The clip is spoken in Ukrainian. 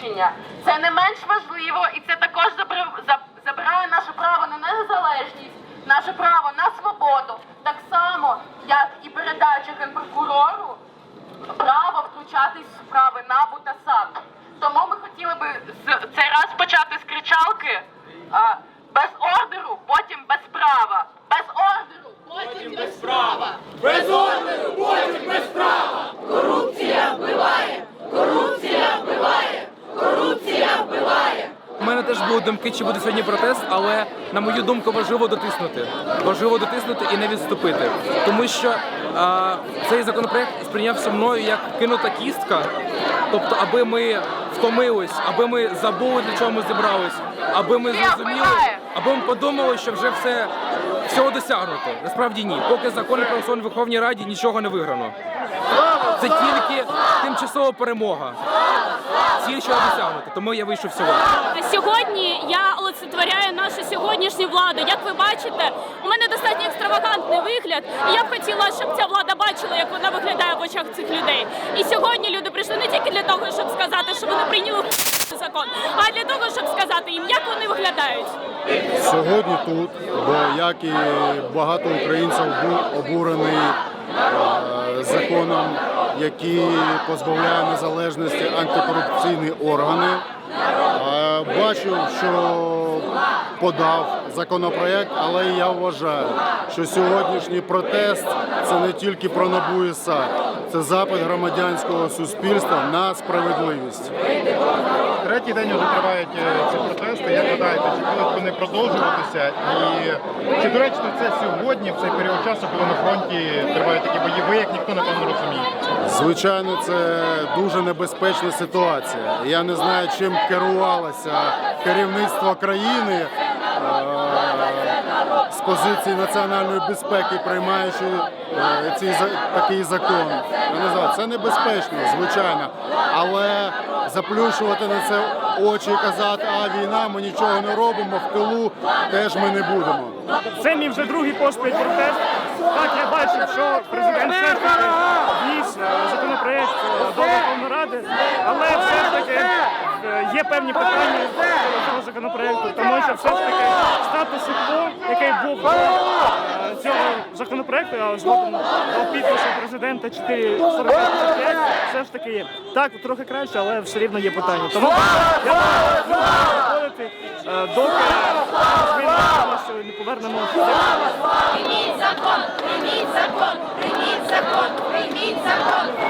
рішення. Це не менш важливо, і це також забирає наше право на незалежність, наше право на свободу, так само, як і передача генпрокурору право втручатись в справи НАБУ мене теж були думки, чи буде сьогодні протест, але на мою думку важливо дотиснути. Важливо дотиснути і не відступити. Тому що а, цей законопроект сприйнявся мною як кинута кістка. Тобто, аби ми втомились, аби ми забули, для чого ми зібрались, аби ми зрозуміли, аби ми подумали, що вже все всього досягнуто. Насправді ні. Поки закон про сон Верховній Раді нічого не виграно. Це тільки тимчасова перемога. Ціль ще не досягнута, тому я вийшов сьогодні. Сьогодні я олицетворяю нашу сьогоднішню владу. Як ви бачите, у мене достатньо екстравагантний вигляд. І я б хотіла, щоб ця влада бачила, як вона виглядає в очах цих людей. І сьогодні люди прийшли не тільки для того, щоб сказати, що вони прийняли закон, а для того, щоб сказати їм, як вони виглядають. Сьогодні тут, бо як і багато українців був обурений е, законом, який позбавляє незалежності антикорупційні органи. Бачу, що подав законопроект, але я вважаю, що сьогоднішній протест це не тільки про НАБУ і це запит громадянського суспільства на справедливість. Третій день вже тривають е, ці протести. Як гадаєте, чи будуть вони продовжуватися? І чи доречно це сьогодні, в цей період часу, коли на фронті тривають такі бої, ви як ніхто напевно розуміє? Звичайно, це дуже небезпечна ситуація. Я не знаю, чим керувалося керівництво країни з позиції національної безпеки, приймаючи ці, цей за- такий закон. Це небезпечно, звичайно, але заплющувати на це очі і казати, а війна, ми нічого не робимо в тилу, теж ми не будемо. Це мій вже другий поспіль протест. Так, я бачив, що президент є певні питання цього законопроекту, тому що все ж таки статус кво, який був е, цього законопроекту, а згодом до підпису президента 445, все ж таки є. Так, трохи краще, але все рівно є питання. Тому я виходити, доки зміни що не повернемо. Прийміть закон, прийміть закон, прийміть закон, прийміть закон.